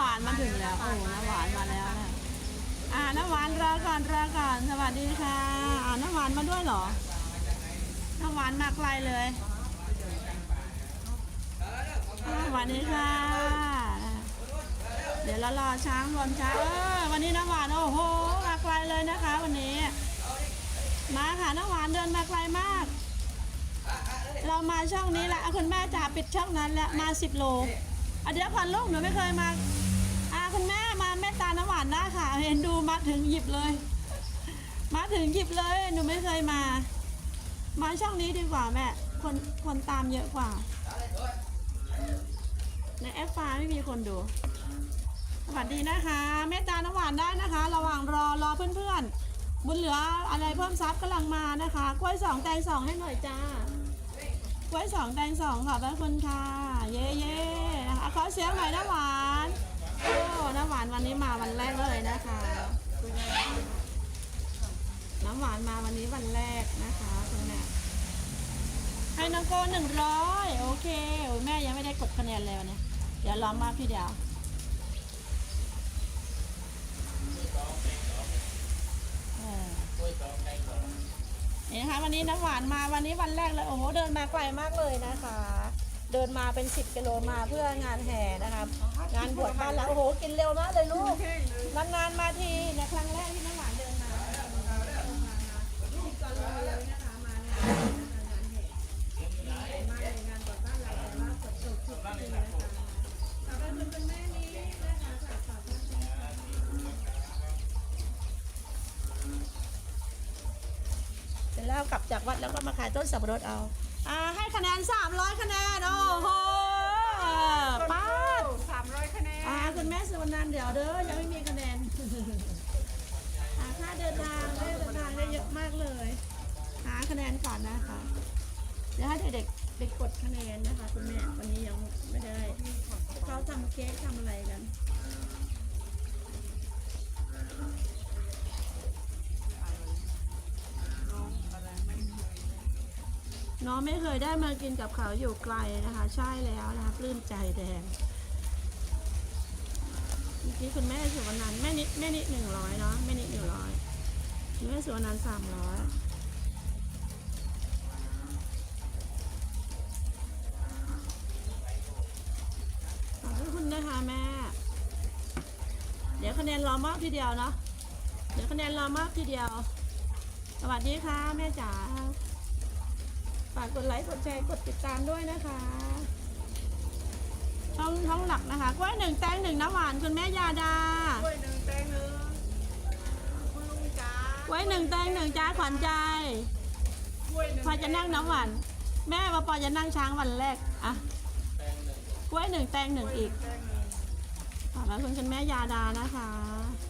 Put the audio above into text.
หวานมาถึงแล้ว โอ้น้ำหวานมาแล้วนะอ่าน้ำหวานรอก่อนรอก่อน สวัสดีค่ะ อ่าน้ำหวานมาด้วยเหรอ น้ำหวานมาไกลเลยสวัสดีค่ะ เดี๋ยวเรารอช้างรวมช้างเออวันนี้น้ำหวานโอ้โหมาไกลเลยนะคะ วันนี้ มาค่ะน้ำหวานเดินมาไกลมาก เรามาช่องนี้แหละอะคุณแม่จ๋าปิดช่องนั้นแล้วมาสิบโลอะเดี๋ยวก่อนลูกหนูไม่เคยมา คุณแม่มาแม่ตาน้ำหวานนะค่ะ เห็นดูมาถึงหยิบเลย มาถึงหยิบเลย หนูไม่เคยมา มาช่องนี้ดีกว่าแม่ คนคนตามเยอะกว่า ในแอปฟ้าไม่มีคนดู สวัสดีนะคะแม่ตาน้ำหวานได้นะคะ ระหว่างรอรอเพื่อนๆ บุญเหลืออะไรเพิ่มซับกำลังมานะคะ กล้วยสองแตงสองให้หน่อยจ้ากล้วยสองแตงสองขอบพระคุณค่ะ เย่เย่นะคะขอเสียงหน่อยน้ำหวาน น้ำหวานวันนี้มาวันแรกเลยนะคะ น้ำหวานมาวันนี้วันแรกนะคะคุณแม่ให้น้องโก้หนึ่งร้อยโอเคแม่ยังไม่ได้กดคะแนนเลยวันนี้เดี๋ยวรอมาพี่เดียวเออนี่นะคะวันนี้น้ำหวานมาวันนี้วันแรกเลยโอ้โหเดินมาไกลมากเลยนะคะ เดินมาเป็นสิบกิโลมาเพื่องานแห่นะคะงานบวชบ้านแล้วโอ้โหกินเร็วมากเลยลูกนานๆมาทีในครั้งแรกที่น้ำหวานเดินมาลูกก็รอเลยนะคะมางานงานแห่มาในงานบวชบ้านเราแต่ว่าฝนตกชุดจริงนะคะขอบคุณคุณแม่นี้นะคะฝากฝากเสร็จแล้วกลับจากวัดแล้วก็มาขายต้นสับปะรดเอา อ่าให้คะแนน 300 คะแนน โอ้โหป้าดสามร้อยคะแนนอ่าคุณแม่สุวรรณันท์เดี๋ยวเด้อยังไม่มีคะแนนหาค่าเดินทางได้เดินทางได้เยอะมากเลย หาคะแนนก่อนนะคะ เดี๋ยวให้เด็กๆไปกดคะแนนนะคะ คุณแม่วันนี้ยังไม่ได้เขาทำเค้กทำอะไรกัน น้องไม่เคยได้มากินกับเขาอยู่ไกลนะคะ ใช่แล้วนะคะปลื้มใจแดงเมื่อกี้คุณแม่สุวรรณันแม่นิดแม่นิดหนึ่งร้อยเนาะแม่นิดหนึ่งร้อยแม่สุวรรณันสามร้อยขอบคุณนะคะแม่ เดี๋ยวคะแนนรอมอบทีเดียวเนาะเดี๋ยวคะแนนรอมอบทีเดียว สวัสดีค่ะแม่จ๋าากกดไลค์กดแชร์กดติดตามด้วยนะคะช่องช่องหลักนะคะกล้วยหนึ่งแตงหนึ่งน้ำหวานคุณแม่ยาดากล้วยหนึ่งแตงหนึ่งคุณลุงจ๋ากล้วยหนึ่งแตงหนึ่งจ้าขวัญใจกล้วยหนึ่งพอจะนั่งน้ำหวานแม่มาปอจะนั่งช้างวันแรกอะกล้วยหนึ่งแตงหนึ่งอีกแตงหนึ่งขอบคุณคุณแม่ยาดานะคะแ